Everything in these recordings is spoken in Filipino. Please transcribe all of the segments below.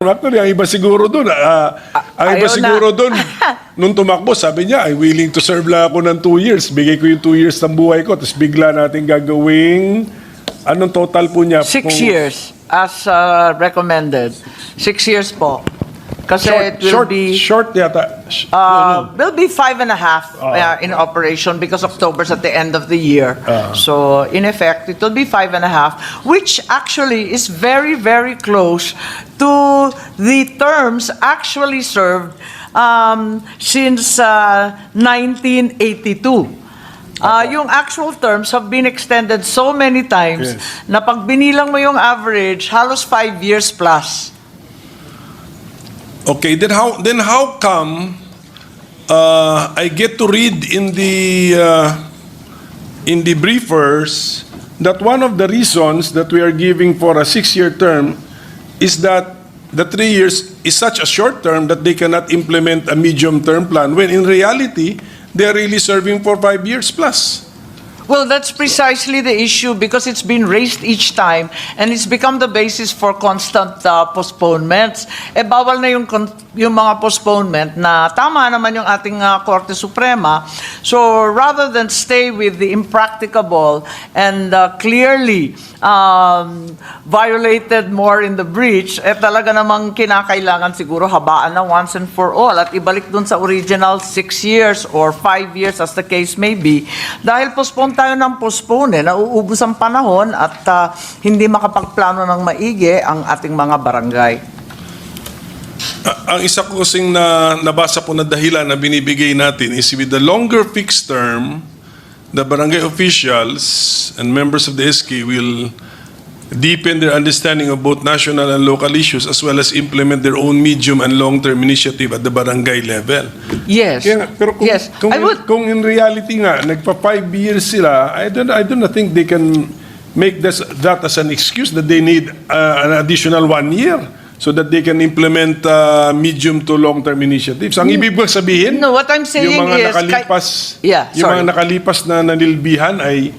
Actually, ang iba siguro doon, ah, ang iba ayaw na. siguro doon, nung tumakbo, sabi niya, I'm willing to serve lang ako ng two years. Bigay ko yung two years ng buhay ko, tapos bigla natin gagawing, anong total po niya? Six Kung- years as uh, recommended. Six years po. Kasi Short, it will short, be... short yata. Uh, will be five and a half Ah. uh, in operation because October's at the end of the year. Ah. So in effect, it will be five and a half, which actually is very, very close to the terms actually served um, since uh, 1982. Uh, yung actual terms have been extended so many times Yes. na pag binilang mo yung average, halos five years plus. Okay, then how then how come uh, I get to read in the uh, in the briefers that one of the reasons that we are giving for a six-year term is that the three years is such a short term that they cannot implement a medium-term plan when in reality they are really serving for five years plus. Well, that's precisely the issue because it's been raised each time and it's become the basis for constant uh, postponements. Eh, bawal na yung, yung mga postponement na tama naman yung ating uh, Korte Suprema. So rather than stay with the impracticable and uh, clearly um, violated more in the breach, eh talaga namang kinakailangan siguro habaan na once and for all at ibalik dun sa original six years or five years as the case may be. Dahil postpone tayo ng postpone, eh, nauubos ang panahon at ah, hindi makapagplano ng maigi ang ating mga barangay. Ah, ang isa ko kasing na nabasa po na dahilan na binibigay natin is with the longer fixed term, the barangay officials and members of the SK will deepen their understanding of both national and local issues as well as implement their own medium and long-term initiative at the barangay level. Yes. Kaya nga, pero kung, yes. kung, I would kung in reality nga, nagpa five years sila, I don't, I don't think they can make this, that as an excuse that they need uh, an additional one year so that they can implement uh, medium to long-term initiatives. Ang ibig bang sabihin, No, what I'm saying yung mga is- nakalipas, Yeah, yung mga sorry. nakalipas na nanilbihan ay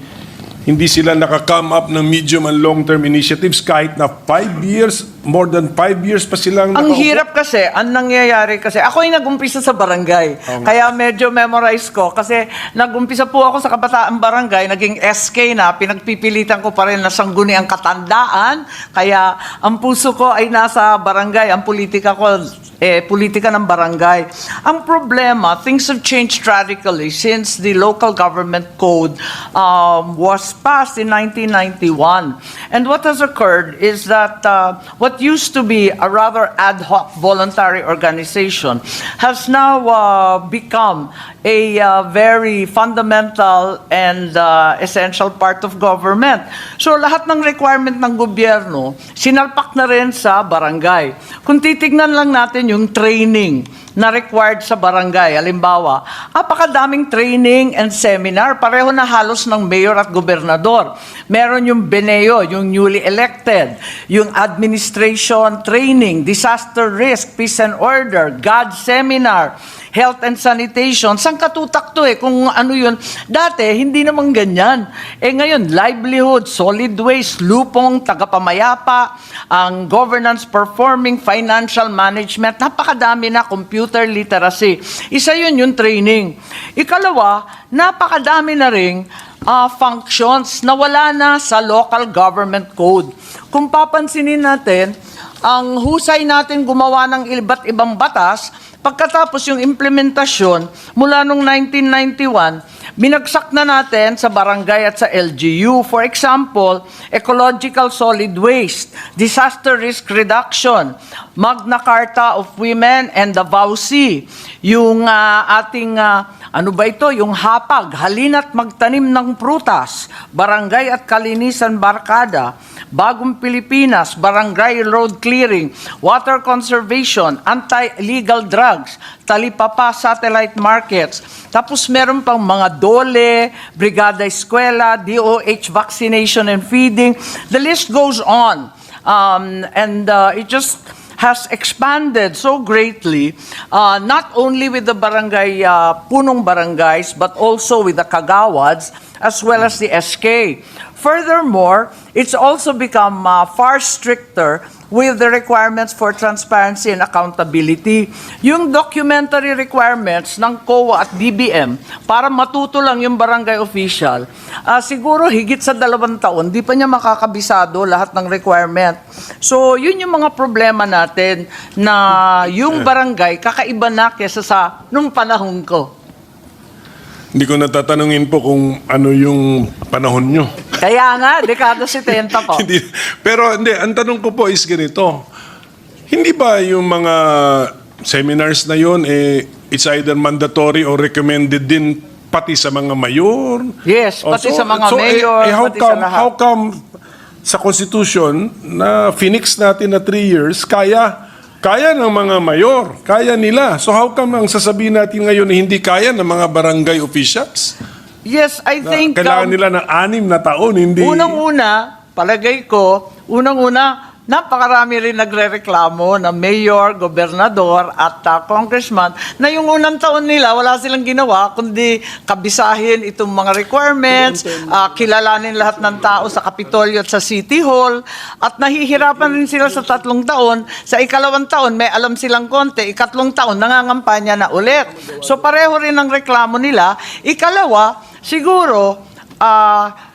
hindi sila naka-come up ng medium and long-term initiatives kahit na five years, more than five years pa silang Ang nakaupo. hirap kasi, ang nangyayari kasi, ako yung nag-umpisa sa barangay. Kaya medyo memorize ko kasi nag-umpisa po ako sa kabataan barangay, naging SK na, pinagpipilitan ko pa rin na sangguni ang katandaan. Kaya ang puso ko ay nasa barangay, ang politika ko eh, politika ng barangay. Ang problema, things have changed radically since the local government code um, was passed in 1991. And what has occurred is that uh, what used to be a rather ad hoc voluntary organization has now uh, become a uh, very fundamental and uh, essential part of government. So lahat ng requirement ng gobyerno, sinalpak na rin sa barangay. Kung titignan lang natin yung training na required sa barangay, halimbawa, apakadaming training and seminar, pareho na halos ng mayor at gobernador. Meron yung BENEO, yung newly elected, yung administration training, disaster risk, peace and order, God seminar, health and sanitation. Sang katutak to eh, kung ano yun. Dati, hindi naman ganyan. Eh ngayon, livelihood, solid waste, lupong, tagapamayapa, ang governance, performing, financial management, napakadami na, computer literacy. Isa yun yung training. Ikalawa, napakadami na ring ah, functions na wala na sa local government code. Kung papansinin natin, ang husay natin gumawa ng iba't ibang batas, pagkatapos yung implementasyon, mula nung 1991, binagsak na natin sa barangay at sa LGU. For example, ecological solid waste, disaster risk reduction, Magna Carta of Women and the VAUSI, yung ah, ating, ah, ano ba ito, yung hapag, halina't magtanim ng prutas, barangay at kalinisan barkada, Bagong Pilipinas, Barangay Road Clearing, Water Conservation, Anti-Illegal Drugs, Talipapa Satellite Markets. Tapos meron pang mga DOLE, Brigada Eskwela, DOH Vaccination and Feeding. The list goes on. Um, and uh, it just has expanded so greatly, uh, not only with the barangay, uh, punong barangays, but also with the kagawads, as well as the SK. Furthermore, it's also become uh, far stricter with the requirements for transparency and accountability. Yung documentary requirements ng COA at DBM para matuto lang yung barangay official, ah, siguro higit sa dalawang taon, di pa niya makakabisado lahat ng requirement. So, yun yung mga problema natin na yung barangay kakaiba na kesa sa nung panahon ko. Hindi ko natatanungin po kung ano yung panahon nyo. Kaya nga, dekada 70 po. Hindi, pero hindi, ang tanong ko po is ganito. Hindi ba yung mga seminars na yun, eh, it's either mandatory or recommended din pati sa mga mayor? Yes, Oh, pati sa mga mayor, how pati sa come, lahat. How come sa Constitution na finix natin na three years, kaya kaya ng mga mayor, kaya nila. So how come ang sasabihin natin ngayon na hindi kaya ng mga barangay officials? Yes, I Na think... kailangan um, nila ng anim na taon, hindi... Unang-una, palagay ko, unang-una, napakarami rin nagre-reklamo na mayor, gobernador at uh, congressman na yung unang taon nila wala silang ginawa kundi kabisahin itong mga requirements, uh, kilalanin lahat ng tao sa Kapitolyo at sa City Hall at nahihirapan rin sila sa tatlong taon. Sa ikalawang taon may alam silang konti, ikatlong taon nangangampanya na ulit. So pareho rin ang reklamo nila. Ikalawa, siguro, ah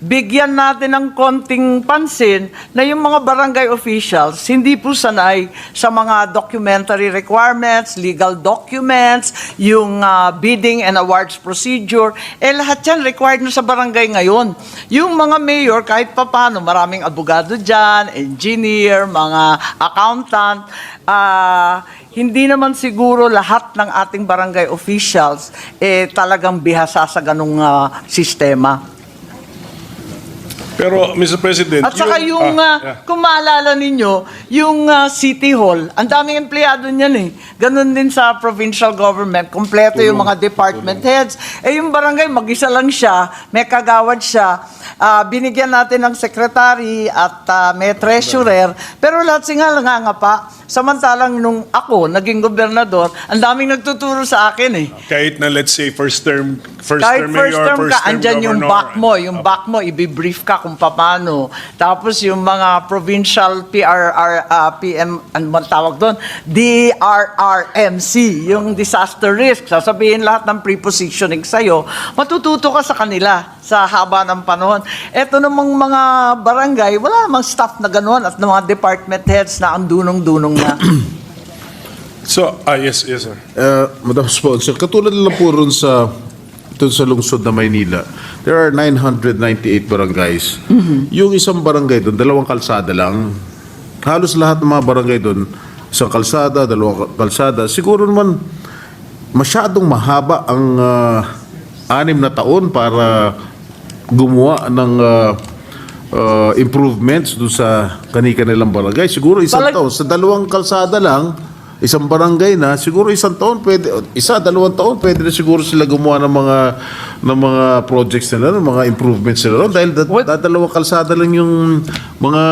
bigyan natin ng konting pansin na yung mga barangay officials hindi po sanay sa mga documentary requirements, legal documents, yung ah, bidding and awards procedure. Eh lahat yan required na sa barangay ngayon. Yung mga mayor kahit papano, maraming abogado dyan, engineer, mga accountant, ah, hindi naman siguro lahat ng ating barangay officials eh talagang bihasa sa ganung ah, sistema. Pero, Mr. President... At saka yung, ah, ah, yeah. kung maalala ninyo, yung ah, City Hall, ang daming empleyado niyan eh. Ganon din sa provincial government, kompleto yung mga department heads. Eh yung barangay, mag-isa lang siya, may kagawad siya, Ah, binigyan natin ng secretary at ah, may treasurer, pero lahat singa langangapa. Samantalang nung ako, naging gobernador, ang daming nagtuturo sa akin eh. Kahit na let's say first term first Kahit term first mayor, term first ka, term andyan yung back mo, yung back mo, ibibrief ka kung paano. Tapos yung mga provincial PRR, ah, PM, ano man tawag doon? DRRMC, yung disaster risk. Sasabihin lahat ng prepositioning sa'yo, matututo ka sa kanila sa haba ng panahon. Eto namang mga barangay, wala namang staff na gano'n at ng mga department heads na ang dunong-dunong na. So, ah yes, yes sir. Uh, Madam Sponsor, katulad lang po ron sa dun sa lungsod na Maynila, there are 998 barangays. Yung isang barangay doon, dalawang kalsada lang. Halos lahat ng mga barangay doon, isang kalsada, dalawang kalsada. Siguro naman, masyadong mahaba ang ah, anim na taon para gumawa ng ah, ah, improvements doon sa kani-kanilang barangay. Siguro isang Talag- taon. Sa dalawang kalsada lang, isang barangay na, siguro isang taon pwede, isa, dalawang taon pwede na siguro sila gumawa ng mga ng mga projects nila, ng mga improvements nila ron. dahil da, dadalawang kalsada lang yung mga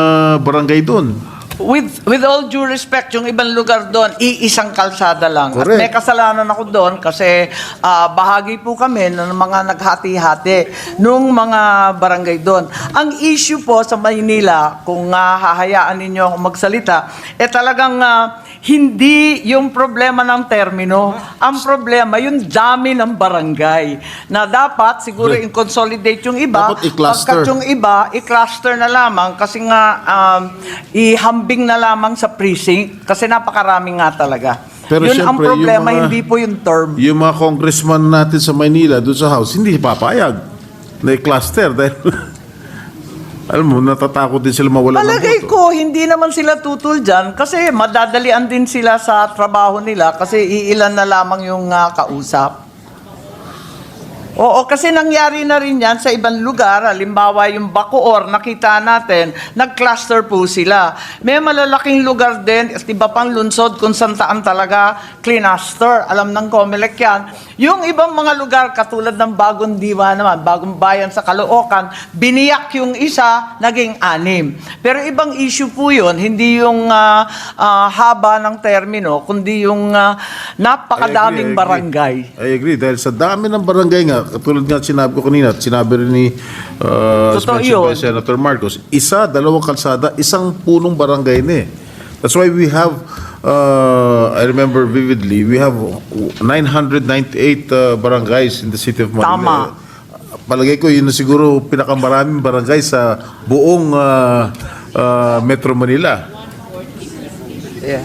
barangay doon. With with all due respect, yung ibang lugar doon, iisang kalsada lang. Correct. At may kasalanan ako doon kasi ah, bahagi po kami ng mga naghati-hati nung mga barangay doon. Ang issue po sa Maynila, kung ah, hahayaan ninyo ako magsalita, eh talagang ah, hindi yung problema ng termino. Ang problema, yung dami ng barangay. Na dapat siguro i-consolidate yung iba. Dapat i-cluster. Pagkat yung iba, i-cluster na lamang kasi nga um, ihambing na lamang sa precinct kasi napakarami nga talaga. Pero Yun ang syempre, yung problema, mga- hindi po yung term. Yung mga congressman natin sa Maynila, doon sa House, hindi papayag na i-cluster dahil alam mo, natatakot din sila mawala ng Palagay boto. ko, hindi naman sila tutul dyan kasi madadalian din sila sa trabaho nila kasi iilan na lamang yung ah, kausap. Oo, kasi nangyari na rin yan sa ibang lugar. Halimbawa, yung Bacoor, nakita natin, nag-cluster po sila. May malalaking lugar din, iba pang lunsod kung saan taan talaga cluster. Alam ng Comelec yan. Yung ibang mga lugar, katulad ng Bagong Diwa naman, Bagong Bayan sa Caloocan, biniyak yung isa, naging anim. Pero ibang issue po yun, hindi yung ah, ah, haba ng termino, kundi yung ah, napakadaming I agree, I agree. barangay. I agree. Dahil sa dami ng barangay nga, katulad nga sinabi ko kanina, at sinabi rin ni uh, as Totoo mentioned by yun. Senator Marcos, isa, dalawang kalsada, isang punong barangay na eh. That's why we have, uh, I remember vividly, we have 998 uh, barangays in the city of Manila. Tama. Palagay ko, yun na siguro pinakamaraming barangay sa buong uh, uh, Metro Manila. Yeah.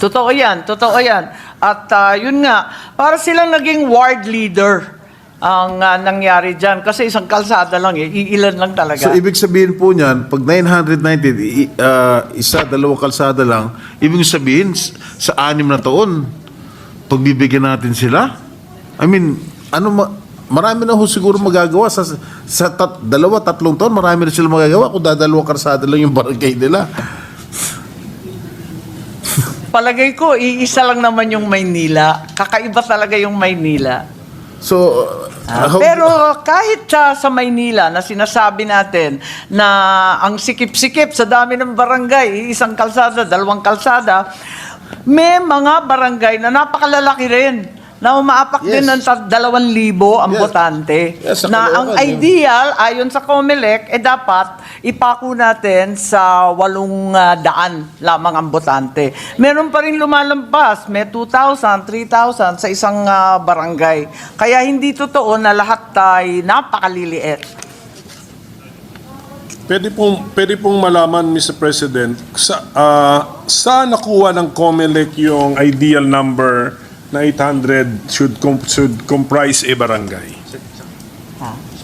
Totoo yan, totoo yan. At ah, yun nga, para silang naging ward leader ang ah, nangyari dyan. Kasi isang kalsada lang eh, iilan lang talaga. So, ibig sabihin po niyan, pag 990, i- uh, isa, dalawang kalsada lang, ibig sabihin, sa anim na taon, pagbibigyan natin sila? I mean, ano ma- marami na ho siguro magagawa sa sa tat, dalawa, tatlong taon, marami na sila magagawa kung dadalawang kalsada lang yung barangay nila. Palagay ko, iisa lang naman yung Maynila. Kakaiba talaga yung Maynila. So, uh, how- Pero kahit sa, sa Maynila na sinasabi natin na ang sikip-sikip sa dami ng barangay, isang kalsada, dalawang kalsada, may mga barangay na napakalalaki rin na umaapak Yes. din ng sa- dalawang libo ang Yes. botante. Yes, na ang Caloocan, yun. ideal, ayon sa COMELEC, eh dapat ipako natin sa walong ah, daan lamang ang botante. Meron pa rin lumalampas, may 2,000, 3,000 sa isang ah, barangay. Kaya hindi totoo na lahat ay napakaliliit. Pwede pong, pwede pong malaman, Mr. President, sa, ah, saan nakuha ng COMELEC yung ideal number na 800 should, com- should comprise a barangay?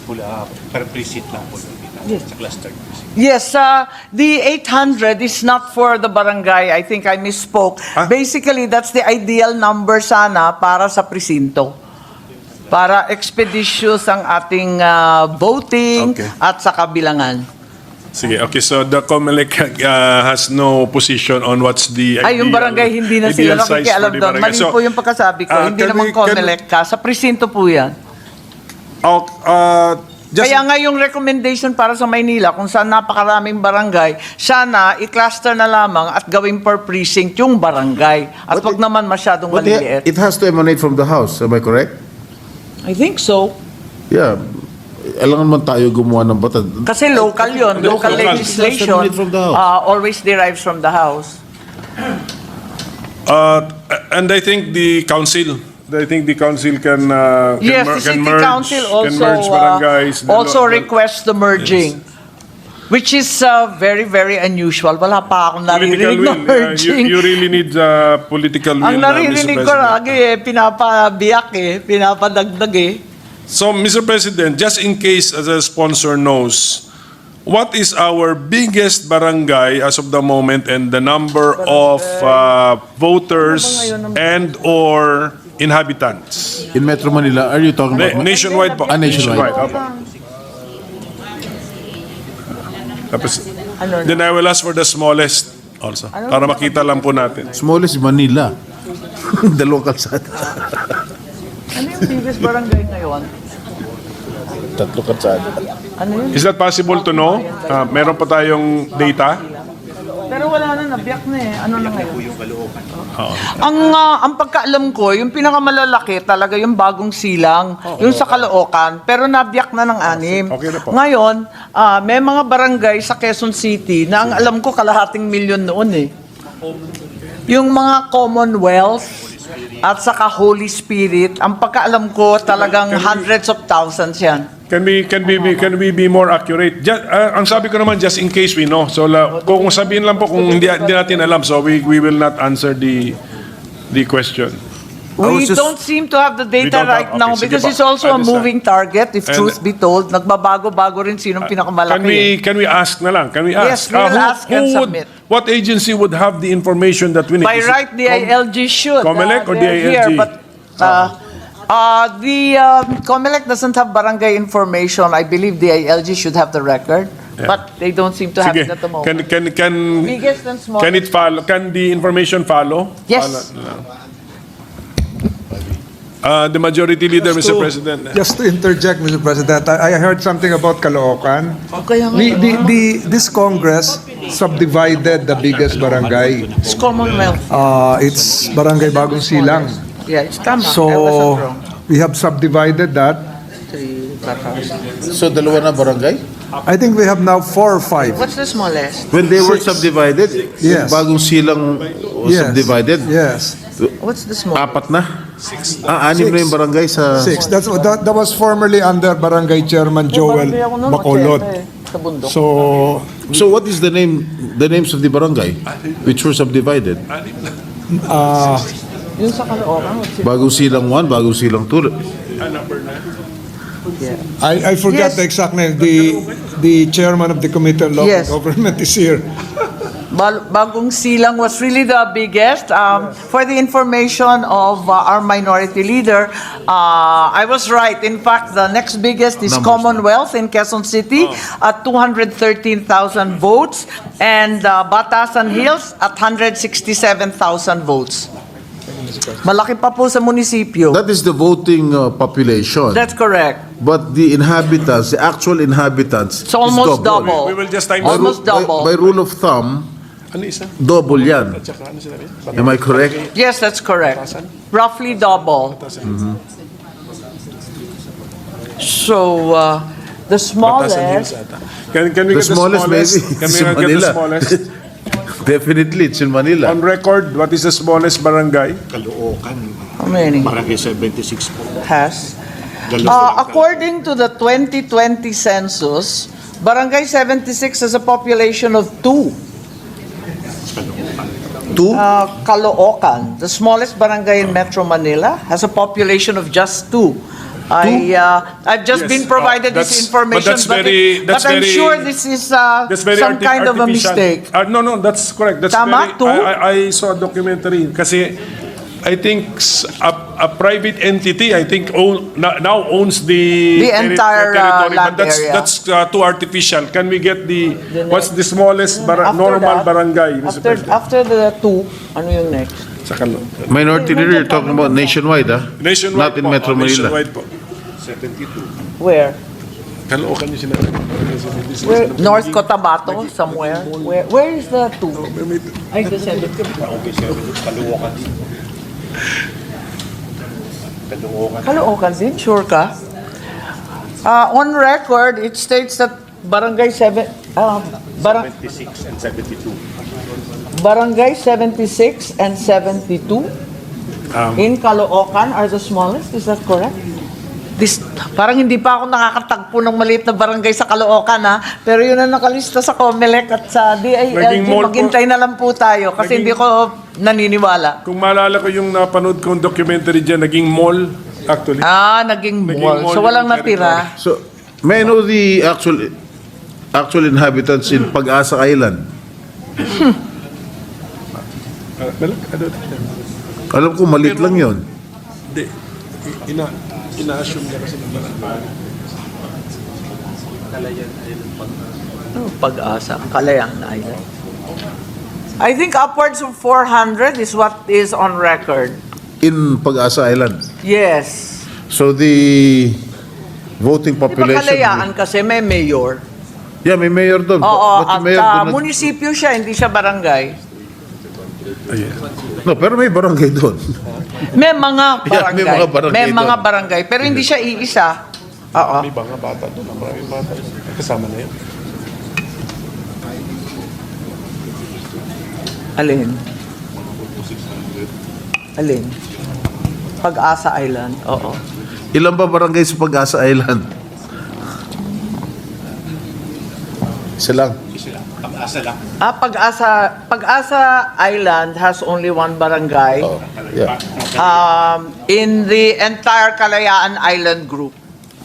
Pula, per precinct lang po. Sa cluster. Yes, uh, the 800 is not for the barangay. I think I misspoke. Ah? Basically, that's the ideal number sana para sa presinto. Para expeditious ang ating uh, voting Okay. at sa kabilangan. Sige, okay, so the COMELEC uh, has no position on what's the Ay, yung ideal- barangay, hindi na ideal sila size nakikialam for the doon. barangay. Mali So, po yung pagkasabi ko. ah, hindi can naman we- can- COMELEC ka. Sa presinto po yan. oh, uh, just, Kaya nga yung recommendation para sa Maynila, kung saan napakaraming barangay, sana i-cluster na lamang at gawing per precinct yung barangay. At wag it- naman masyadong but maliliit. it has to emanate from the House, am I correct? I think so. Yeah. Alangan man tayo gumawa ng batas. Kasi local yon, local, Local. legislation uh, always derives from the House. uh, and I think the council, I think the council can, uh, can, Yes, mer- the can city merge, council can also merge barangays. uh, the also requests the merging. Which is uh, very, very unusual. Wala pa akong naririnig na will. Uh, you, merging. you really need uh, political will, Ang uh, naririnig ko President. lagi eh, pinapabiyak eh, pinapadagdag eh. So, Mr. President, just in case as a sponsor knows, what is our biggest barangay as of the moment and the number of uh, voters and or inhabitants? In Metro Manila, are you talking Na- about? nationwide po. Ah, nationwide. opo. Tapos, Ano? then I will ask for the smallest also, para makita lang po natin. Smallest Manila. Dalawang kalsada. Ano yung biggest barangay ngayon? Tatlo kalsada. Ano yun? Is that possible to know? Ah, meron pa tayong data? Pero wala na, nabiyak na eh. Ano na ngayon? Ang, ah, ang pagkaalam ko, yung pinakamalalaki talaga yung bagong silang, yung sa Caloocan, pero nabiyak na ng anim. Okay na po. Ngayon, ah, may mga barangay sa Quezon City na ang alam ko kalahating milyon noon eh. Yung mga Commonwealth at saka Holy Spirit, ang pagkaalam ko talagang hundreds of thousands yan. Can we can we be, can we be more accurate? Just, uh, ang sabi ko naman just in case we know. So la, kung sabihin lang po kung hindi, hindi natin alam so we we will not answer the the question. We was just- don't seem to have the We data don't have- right now okay, sige because po. it's also a Understand. moving target. If And- truth be told, nagbabago-bago rin sinong pinakamalaki. Can we can we ask na lang? Can we ask? Yes, we will who, ask and who would, submit. What agency would have the information that we need? By Is it right, the Com- ILG should. Comelec or they're DILG? here, but, uh, uh, the um, Comelec doesn't have barangay information. I believe the ILG should have the record, Yeah. but they don't seem to have Sige. it at the moment. Can can can Biggest and smallest. can it follow? Can the information follow? Yes. Follow- Uh, the majority leader, Just Mr. to- President. Just to interject, Mr. President, I, I heard something about Caloocan. Kaya nga, The, the, the, this Congress subdivided the biggest barangay. it's Commonwealth. Uh, it's Barangay Bagong Silang. Yeah, it's tama. So, we have subdivided that. So dalawa na barangay? I think we have now four or five. What's the smallest? When they were Six. subdivided, Yes. bagong silang Yes. subdivided, Yes, What's the smallest? apat na? Six. Ah, anim na yung barangay sa... six. That's, that, that was formerly under Barangay Chairman Joel Bacolod. 80 Sa bundok. So, So what is the name, the names of the barangay which were subdivided? uh, Yung sa Caloocan, what's it? Bagong silang 1, bagong silang 2. I, I forgot Yes. the exact name. The, the chairman of the Committee on Local Yes. Government is here. Bagong Silang was really the biggest. Um, for the information of uh, our minority leader, uh, I was right. In fact, the next biggest is Numbers. Commonwealth in Quezon City at 213,000 votes, and uh, Batasan Hills at 167,000 votes. Malaki pa po sa munisipyo. That is the voting uh, population. That's correct. But the inhabitants, the actual inhabitants, It's almost double. We will just time By, Almost by- double. by rule of thumb, Ano isa? double yan. Tsaka ano sinabi? Am I correct? Yes, that's correct. Roughly double. So, uh, the Batasan Hills smallest, ata. Can, can we The get the smallest, smallest? maybe. Can we get the Manila. smallest? Definitely, it's in Manila. On record, what is the smallest barangay? Caloocan, how many barangay 76 po. has? Uh, according to the 2020 census, Barangay 76 has a population of two. Two? Uh, Caloocan, the smallest barangay in Metro Manila, has a population of just two. I, uh, I've just Yes, been uh, provided this that's- information, but that's but, very- it- that's but I'm very- sure this is uh, That's very some arti- kind of a artificial. mistake. Uh, no, no, that's correct. That's Tama, very, two? I, I, I saw a documentary kasi I think a, a private entity, I think, own, now owns the, The entire, uh, territory. land but that's, area. that's uh, too artificial. Can we get the, The what's the smallest bara- After normal that, barangay, Mr. After, President? after the two, ano yung next? Sa Kalo. Minority leader, you're talking about nationwide, ah? Nationwide Not in po. Metro Manila. Nationwide po. Where? Caloocan yung sinabi. Where? North Cotabato, somewhere? Where, where is the two? Ay, the seven. Caloocan. Caloocan din, sure ka? Uh, on record, it states that Barangay 7, uh, barang, 76 and 72. Barangay 76 and 72 in Caloocan are the smallest, is that correct? This, parang hindi pa ako nakakatagpo ng maliit na barangay sa Caloocan ha, pero yun ang nakalista sa COMELEC at sa DILG, maghintay na lang po tayo kasi Naging- hindi ko naniniwala. Kung maalala ko yung napanood kong documentary dyan, naging mall, actually. Ah, naging Naging mall. mall So walang natira. So, may know the actual actual inhabitants in Pag-asa Island? Ah, ano, Alam ko, maliit lang yon. Hindi. Ina, ina-assume niya kasi ng barangay. Oh, Pag-asa, Kalayaan Island. I think upwards of 400 is what is on record. In Pag-asa Island. Yes. So, the voting Di ba population... Kalayaan kasi may mayor? Yeah, may mayor doon. Oo, But at mayor doon nag- munisipyo siya, hindi siya barangay. Ayan. No, pero may barangay doon. May mga Yeah, barangay. may mga barangay May mga barangay, pero hindi siya iisa. Oo. May mga bata doon. Ang maraming bata. Kasama na yun. Alin? Alin? Pag-asa Island. Oo. Ilan ba barangay sa Pag-asa Island? Isa lang. Isa lang. Pag-asa lang. Ah, Pag-asa, Pag-asa Island has only one barangay Oh, yeah. um, in the entire Kalayaan Island group.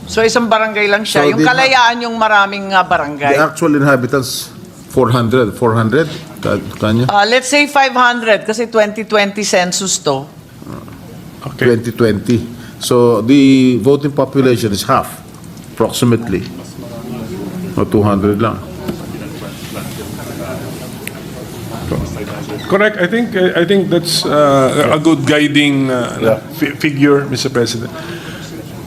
So isang barangay lang siya. So, yung di- Kalayaan yung maraming uh, barangay. The actual inhabitants, 400. 400? Ka- Kanya? Uh, let's say 500 kasi 2020 census to. Okay. 2020. So, the voting population is half, approximately. O 200 lang. Correct. I think I think that's uh, a good guiding uh, fi- figure, Mr. President.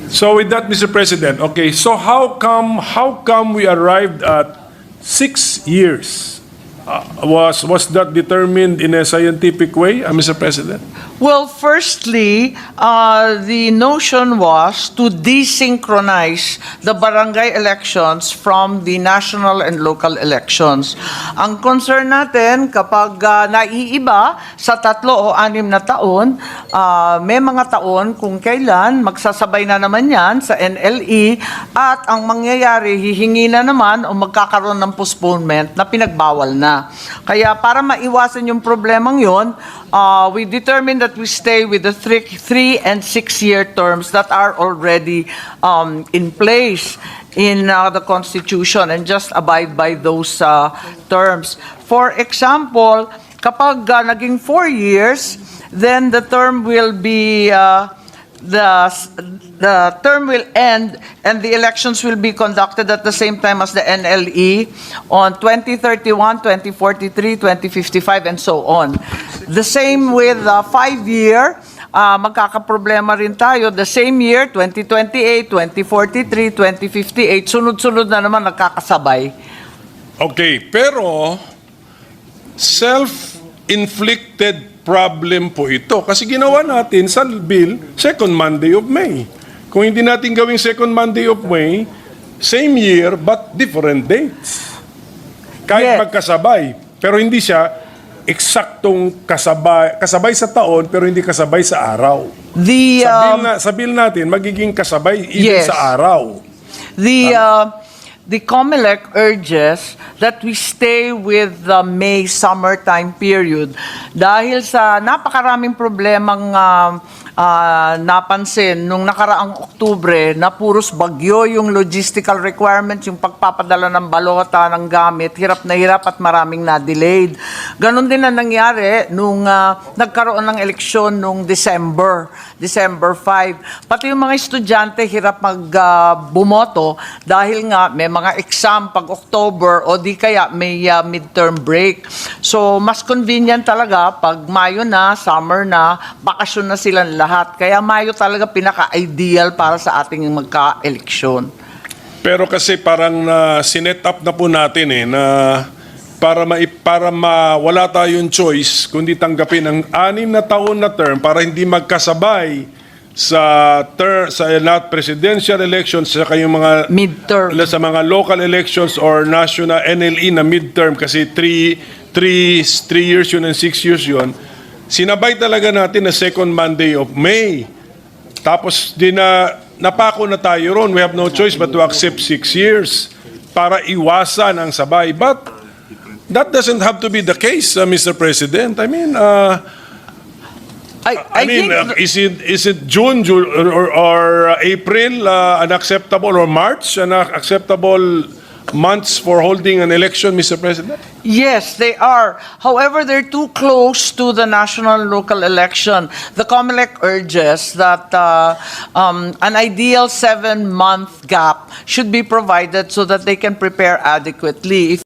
So with that, Mr. President, okay. So how come how come we arrived at six years uh, was was that determined in a scientific way, uh, Mr. President? Well, firstly, uh, the notion was to desynchronize the barangay elections from the national and local elections. Ang concern natin, kapag uh, naiiba sa tatlo o anim na taon, uh, may mga taon kung kailan magsasabay na naman yan sa NLE at ang mangyayari, hihingi na naman o magkakaroon ng postponement na pinagbawal na. Kaya para maiwasan yung problemang yon, uh, we determined that we stay with the three, three and six-year terms that are already um, in place in uh, the Constitution and just abide by those uh, terms. For example, kapag uh, naging four years, then the term will be uh, the the term will end and the elections will be conducted at the same time as the NLE on 2031, 2043, 2055 and so on. The same with uh, five-year uh, magkakaproblema rin tayo. The same year, 2028, 2043, 2058, sunod-sunod na naman nagkakasabay. Okay, pero self-inflicted problem po ito. Kasi ginawa natin sa bill, second Monday of May. Kung hindi natin gawing second Monday of May, same year but different dates. Kahit Yes. magkasabay. Pero hindi siya eksaktong kasabay, kasabay sa taon pero hindi kasabay sa araw. The Sa bill, um, na, sa bill natin, magiging kasabay even Yes. sa araw. The uh, the COMELEC urges that we stay with the May summertime period dahil sa napakaraming problemang uh, uh, napansin nung nakaraang Oktubre na puros bagyo yung logistical requirements, yung pagpapadala ng balota, ng gamit, hirap na hirap at maraming na-delayed. Ganon din ang nangyari nung uh, nagkaroon ng eleksyon nung December, December 5. Pati yung mga estudyante hirap mag uh, bumoto dahil nga may mga exam pag October o di kaya may uh, midterm break. So mas convenient talaga pag Mayo na, summer na, bakasyon na silang lahat. Kaya Mayo talaga pinaka-ideal para sa ating magka-eleksyon. Pero kasi parang na sinet up na po natin eh na para ma para mawala tayong choice kundi tanggapin ang anim na taon na term para hindi magkasabay sa ter sa not presidential elections sa kayong mga Midterm. sa mga local elections or national NLE na midterm kasi 3 3 3 years yun and 6 years yun sinabay talaga natin na second Monday of May tapos di na napako na tayo ron. We have no choice but to accept six years para iwasan ang sabay. But that doesn't have to be the case, uh, Mr. President. I mean, uh, I, I, mean, think uh, is it is it June, Ju- or, or, uh, April uh, unacceptable or March an acceptable months for holding an election, Mr. President? Yes, they are. However, they're too close to the national and local election. The COMELEC urges that uh, um, an ideal seven-month gap should be provided so that they can prepare adequately. If